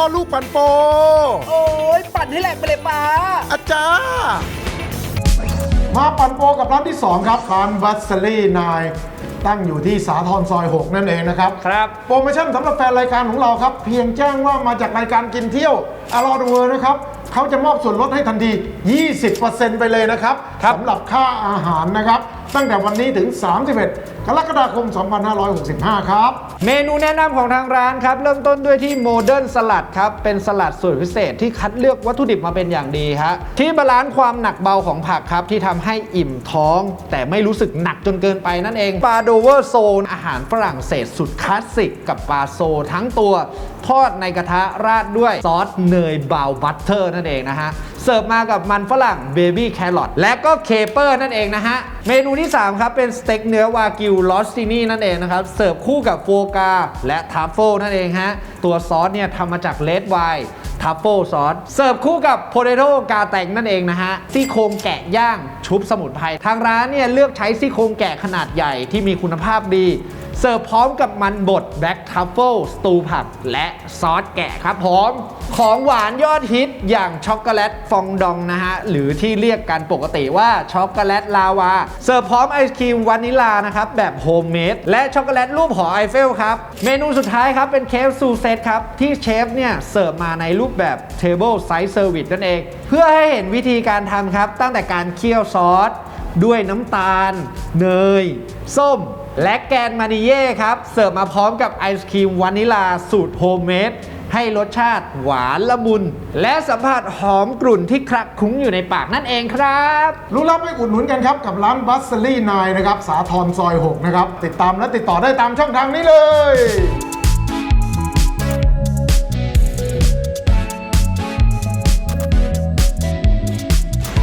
พ่อลูกปันโป โอ้ยปั่นให้แหลกไปเลยป้า อาจารย์มาปั่นโปรกับร้านที่ 2 ครับร้านวัสลี่นายตั้งอยู่ที่สาทรซอย 6 นั่นเองนะครับ ครับ โปรโมชั่นสำหรับแฟนรายการของเราครับ เพียงแจ้งว่ามาจากรายการกินเที่ยวอร่อยเวอร์นะครับเขาจะมอบส่วนลดให้ทันที 20%ไปเลยนะครับครับ สำหรับค่าอาหารนะครับ ตั้งแต่วันนี้ถึง 31 กรกฎาคม 2565 ครับ เมนูแนะนำของทางร้านครับ เริ่มต้นด้วยที่โมเดิร์นสลัดครับ เป็นสลัดสูตรพิเศษที่คัดเลือกวัตถุดิบมาเป็นอย่างดีฮะที่บาลานซ์ความหนักเบาของผักครับ ที่ทำให้อิ่มท้อง แต่ไม่รู้สึกหนักจนเกินไปนั่นเองปลาโดเวอร์โซนอาหารฝรั่งเศสสุดคลาสสิกกับปลาโซทั้งตัวทอดในกระทะราดด้วยซอสเนยบาวบัตเตอร์นั่นเองนะฮะเสิร์ฟมากับมันฝรั่งเบบี้แครอทและก็เคเปอร์นั่นเองนะฮะเมนูที่ 3 ครับ เป็นสเต็กเนื้อวากิวลอสตินี่นั่นเองนะครับ เสิร์ฟคู่กับโฟกาและทัฟเฟิลนั่นเองฮะ ตัวซอสเนี่ยทำมาจากเลดไวน์ทัฟเฟิลซอสเสิร์ฟคู่กับโพเตโต้กาแตงนั่นเองนะฮะซี่โครงแกะย่างชุบสมุนไพรทางร้านเนี่ยเลือกใช้ซี่โครงแกะขนาดใหญ่ที่มีคุณภาพดี เสิร์ฟพร้อมกับมันบดแบล็กทัฟเฟิลสตูผักและซอสแกะครับผมของหวานยอดฮิตอย่างช็อกโกแลตฟองดองนะฮะ หรือที่เรียกกันปกติว่าช็อกโกแลตลาวา เสิร์ฟพร้อมไอศครีมวานิลานะครับ แบบโฮมเมดและช็อกโกแลตรูปหอไอเฟลครับ เมนูสุดท้ายครับ เป็นเคฟซูเซตครับ ที่เชฟเนี่ย เสิร์ฟมาในรูปแบบ Table Size Service นั่นเอง เพื่อให้เห็นวิธีการทำครับ ตั้งแต่การเคี่ยวซอส ด้วยน้ำตาล เนย ส้ม และแกนมานิเย่ครับ เสิร์ฟมาพร้อมกับไอศครีมวานิลาสูตรโฮมเมดให้รสชาติหวานละมุน และสัมผัสหอมกลุ่นที่คลักคุ้งอยู่ในปากนั่นเองครับ รู้แล้วไปอุดหนุนกันครับ กับร้านบัสลี่นายนะครับ สาทรซอย 6 นะครับ ติดตามและติดต่อได้ตามช่องทางนี้เลย